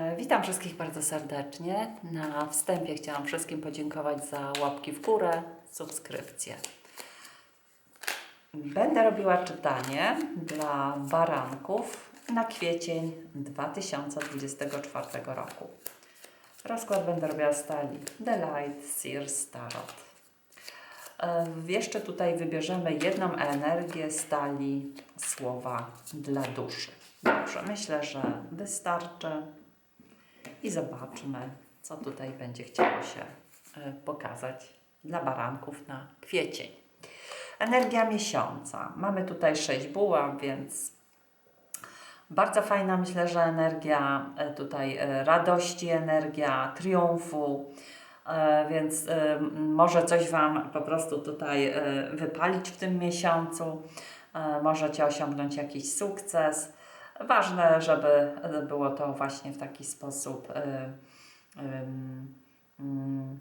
E, Witam wszystkich bardzo serdecznie. Na wstępie chciałam wszystkim podziękować za łapki w górę, subskrypcję. Będę robiła czytanie dla baranków na kwiecień 2024 roku. Rozkład będę robiła z talii Delight Sears Tarot. E, Jeszcze tutaj wybierzemy jedną energię z talii słowa dla duszy. Dobrze, myślę, że wystarczy i zobaczmy, co tutaj będzie chciało się e, pokazać dla baranków na kwiecień. Energia miesiąca. Mamy tutaj sześć buław, więc bardzo fajna, myślę, że energia e, tutaj e, radości, energia triumfu, więc może coś Wam po prostu tutaj wypalić w tym miesiącu. Możecie osiągnąć jakiś sukces. Ważne, żeby było to właśnie w taki sposób e, em, mm,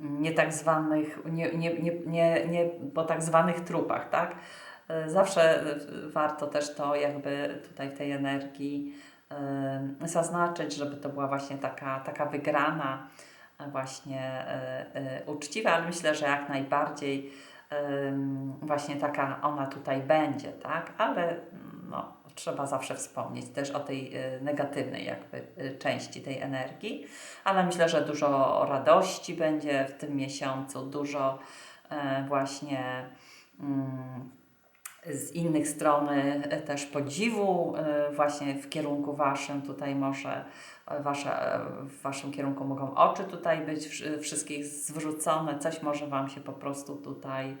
nie tak zwanych, nie, nie, nie, nie, nie po tak zwanych trupach, tak? E, Zawsze warto też to jakby tutaj w tej energii zaznaczyć, żeby to była właśnie taka, taka wygrana, właśnie uczciwa, ale myślę, że jak najbardziej właśnie taka ona tutaj będzie, tak? Ale no, trzeba zawsze wspomnieć też o tej e, negatywnej jakby e, części tej energii, ale myślę, że dużo radości będzie w tym miesiącu, dużo e, właśnie mm, z innych strony e, też podziwu e, właśnie w kierunku waszym. Tutaj może e, wasze, e, w waszym kierunku mogą oczy tutaj być wszy- wszystkich zwrócone, coś może wam się po prostu tutaj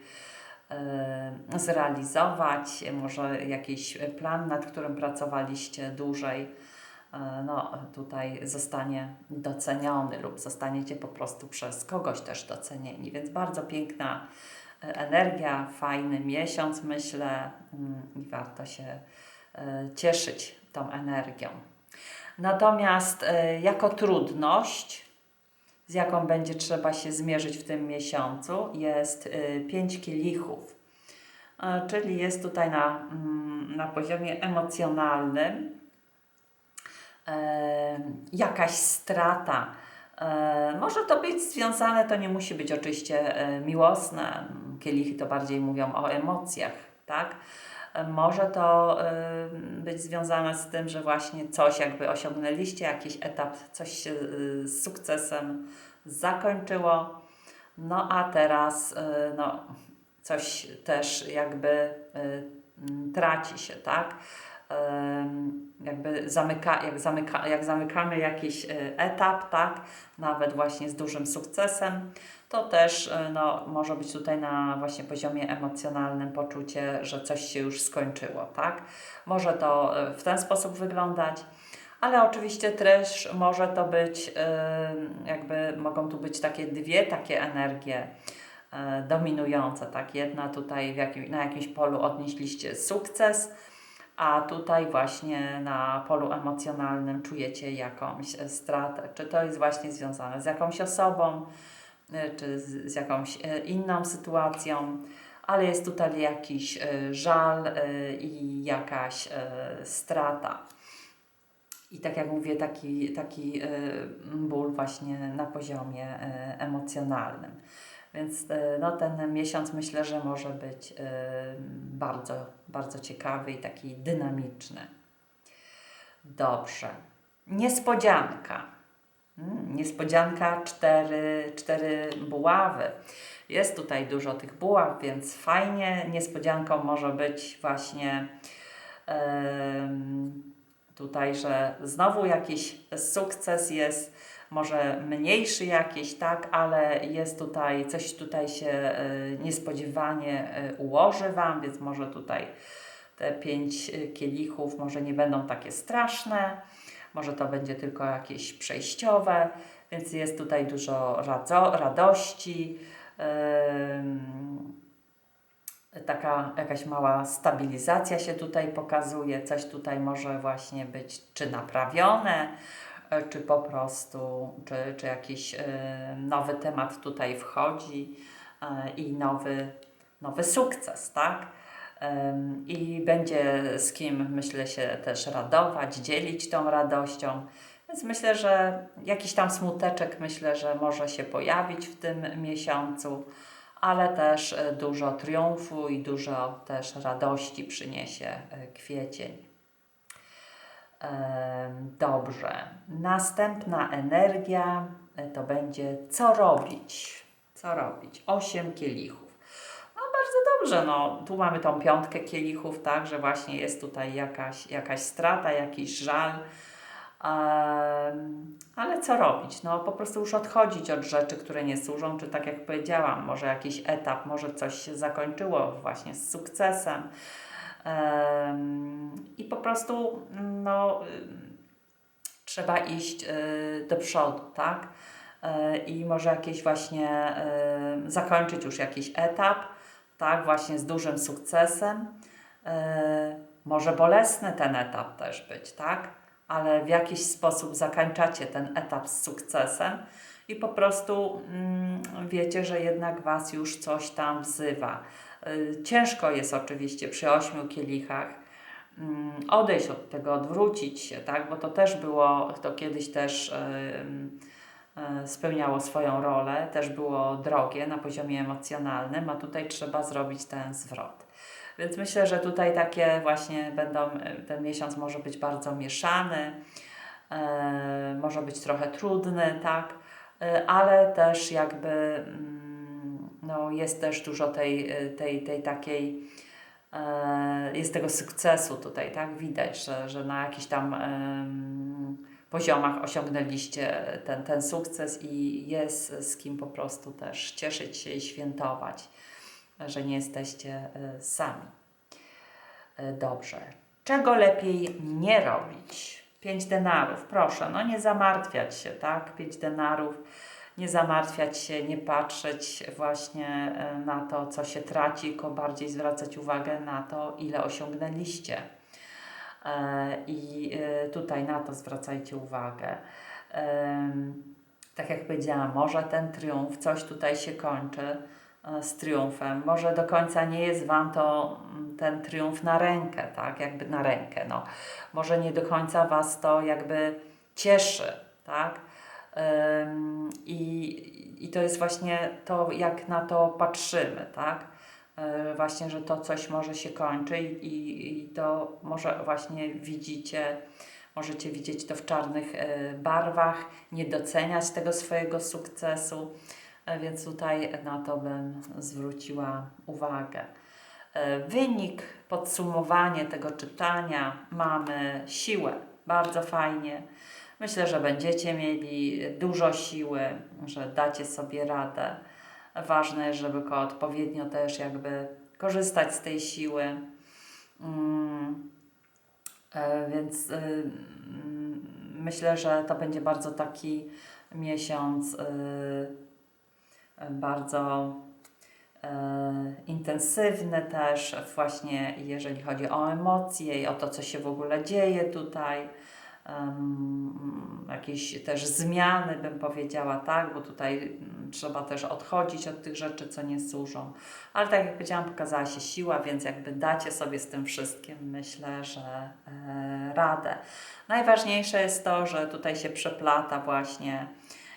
zrealizować, może jakiś plan, nad którym pracowaliście dłużej, no tutaj zostanie doceniony lub zostaniecie po prostu przez kogoś też docenieni, więc bardzo piękna energia, fajny miesiąc myślę mm, i warto się e, cieszyć tą energią. Natomiast e, jako trudność, z jaką będzie trzeba się zmierzyć w tym miesiącu, jest y, pięć kielichów. E, Czyli jest tutaj na, mm, na poziomie emocjonalnym e, jakaś strata. E, Może to być związane, to nie musi być oczywiście e, miłosne. Kielichy to bardziej mówią o emocjach, tak? E, Może to być związane z tym, że właśnie coś jakby osiągnęliście, jakiś etap, coś się z sukcesem zakończyło. No a teraz no, coś też jakby traci się, tak? Jakby zamyka, jak, zamyka, jak zamykamy jakiś e, etap, tak? Nawet właśnie z dużym sukcesem, to też e, no, może być tutaj na właśnie poziomie emocjonalnym poczucie, że coś się już skończyło, tak? Może to e, w ten sposób wyglądać. Ale oczywiście też może to być, jakby mogą tu być takie dwie takie energie dominujące, tak? Jedna tutaj w jakim, na jakimś polu odnieśliście sukces, a tutaj właśnie na polu emocjonalnym czujecie jakąś e, stratę. Czy to jest właśnie związane z jakąś osobą, e, czy z, z jakąś e, inną sytuacją, ale jest tutaj jakiś żal i jakaś strata. I tak jak mówię, taki, taki ból właśnie na poziomie emocjonalnym. Więc e, no, ten miesiąc myślę, że może być e, bardzo, bardzo ciekawy i taki dynamiczny. Dobrze. Niespodzianka. Mm, Niespodzianka, cztery, cztery buławy. Jest tutaj dużo tych buław, więc fajnie. Niespodzianką może być właśnie tutaj, że znowu jakiś sukces jest, może mniejszy jakiś, tak, ale jest tutaj, coś tutaj się e, niespodziewanie e, ułoży Wam, więc może tutaj te pięć e, kielichów może nie będą takie straszne, może to będzie tylko jakieś przejściowe, więc jest tutaj dużo radości, em, taka jakaś mała stabilizacja się tutaj pokazuje, coś tutaj może właśnie być czy naprawione, czy po prostu, czy, czy jakiś e, nowy temat tutaj wchodzi e, i nowy, nowy sukces, tak? I będzie z kim, myślę, się też radować, dzielić tą radością. Więc myślę, że jakiś tam smuteczek, myślę, że może się pojawić w tym miesiącu, ale też e, dużo triumfu i dużo też radości przyniesie e, kwiecień. Dobrze. Następna energia e, to będzie co robić. Co robić? Osiem kielichów. No bardzo dobrze, no tu mamy tą piątkę kielichów, tak, że właśnie jest tutaj jakaś, jakaś strata, jakiś żal. Ale co robić? No po prostu już odchodzić od rzeczy, które nie służą, czy tak jak powiedziałam, może jakiś etap, może coś się zakończyło właśnie z sukcesem. I po prostu no, trzeba iść y, do przodu, tak? Y, I może jakieś właśnie y, zakończyć już jakiś etap, tak? Właśnie z dużym sukcesem. Może bolesny ten etap też być, tak? Ale w jakiś sposób zakończacie ten etap z sukcesem i po prostu mm, wiecie, że jednak Was już coś tam wzywa. Y, Ciężko jest oczywiście przy ośmiu kielichach mm, odejść od tego, odwrócić się, tak? Bo to też było, to kiedyś też y, y, spełniało swoją rolę, też było drogie na poziomie emocjonalnym, a tutaj trzeba zrobić ten zwrot. Więc myślę, że tutaj takie właśnie będą, ten miesiąc może być bardzo mieszany, może być trochę trudny, tak? Ale też jakby mm, no, jest też dużo tej, y, tej, tej takiej e, jest tego sukcesu tutaj, tak? Widać, że, że na jakichś tam poziomach osiągnęliście ten, ten sukces i jest z kim po prostu też cieszyć się i świętować, że nie jesteście e, sami. E, Dobrze. Czego lepiej nie robić? Pięć denarów, proszę, no nie zamartwiać się, tak? Pięć denarów, nie zamartwiać się, nie patrzeć właśnie e, na to, co się traci, tylko bardziej zwracać uwagę na to, ile osiągnęliście. E, I e, tutaj na to zwracajcie uwagę. Tak jak powiedziałam, może ten triumf, coś tutaj się kończy z triumfem. Może do końca nie jest Wam to mm, ten triumf na rękę, tak? Jakby na rękę, no. Może nie do końca Was to jakby cieszy, tak? I, I to jest właśnie to, jak na to patrzymy, tak? Yy, Właśnie, że to coś może się kończy i, i to może właśnie widzicie, możecie widzieć to w czarnych yy, barwach, nie doceniać tego swojego sukcesu, Yy, więc tutaj na to bym zwróciła uwagę. Wynik, podsumowanie tego czytania mamy siłę, bardzo fajnie. Myślę, że będziecie mieli dużo siły, że dacie sobie radę. Ważne jest, żeby odpowiednio też jakby korzystać z tej siły. Mm, e, więc y, mm, myślę, że to będzie bardzo taki miesiąc y, bardzo e, intensywny też, właśnie jeżeli chodzi o emocje i o to, co się w ogóle dzieje tutaj. Em, jakieś też zmiany, bym powiedziała, tak, bo tutaj mm, trzeba też odchodzić od tych rzeczy, co nie służą. Ale tak jak powiedziałam, pokazała się siła, więc jakby dacie sobie z tym wszystkim, myślę, że e, radę. Najważniejsze jest to, że tutaj się przeplata właśnie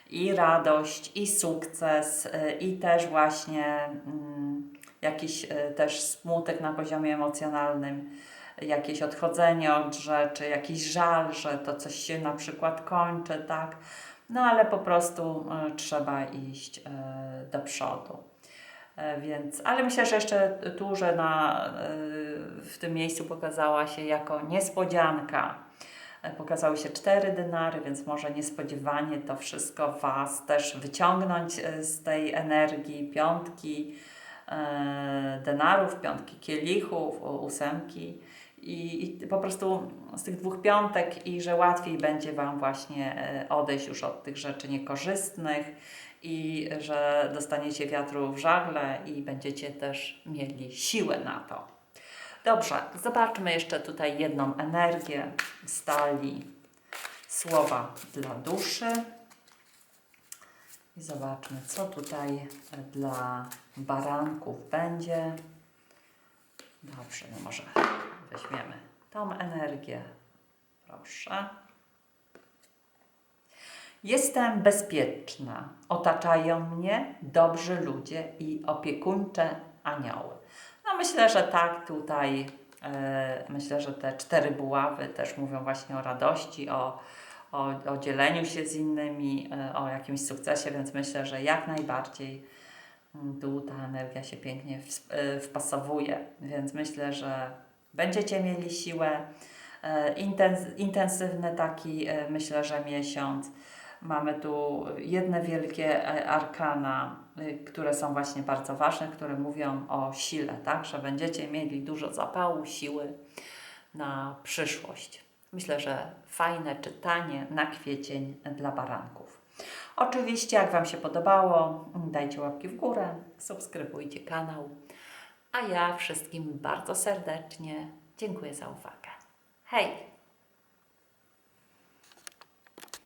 i radość, i sukces, y, i też właśnie mm, jakiś y, też smutek na poziomie emocjonalnym, jakieś odchodzenie od rzeczy, jakiś żal, że to coś się na przykład kończy, tak? No ale po prostu y, trzeba iść y, do przodu. E, Więc, ale myślę, że jeszcze tu, że na, w tym miejscu pokazała się jako niespodzianka. E, Pokazały się cztery denary, więc może niespodziewanie to wszystko Was też wyciągnąć e, z tej energii piątki e, denarów, piątki kielichów, ósemki. I, I po prostu z tych dwóch piątek, i że łatwiej będzie Wam właśnie e, odejść już od tych rzeczy niekorzystnych, i że dostaniecie wiatru w żagle, i będziecie też mieli siłę na to. Dobrze, zobaczmy jeszcze tutaj jedną energię stali słowa dla duszy. I zobaczmy, co tutaj dla baranków będzie Dobrze, no może weźmiemy tą energię. Proszę. Jestem bezpieczna. Otaczają mnie dobrzy ludzie i opiekuńcze anioły. No myślę, że tak tutaj, e, myślę, że te cztery buławy też mówią właśnie o radości, o, o, o dzieleniu się z innymi, e, o jakimś sukcesie, więc myślę, że jak najbardziej mm, tu ta energia się pięknie ws- e, wpasowuje, więc myślę, że będziecie mieli siłę. E, Intens- intensywny taki, e, myślę, że miesiąc. Mamy tu jedne wielkie e, arkana, y, które są właśnie bardzo ważne, które mówią o sile, tak? Że będziecie mieli dużo zapału, siły na przyszłość. Myślę, że fajne czytanie na kwiecień dla baranków. Oczywiście, jak Wam się podobało, dajcie łapki w górę, subskrybujcie kanał. A ja wszystkim bardzo serdecznie dziękuję za uwagę. Hej!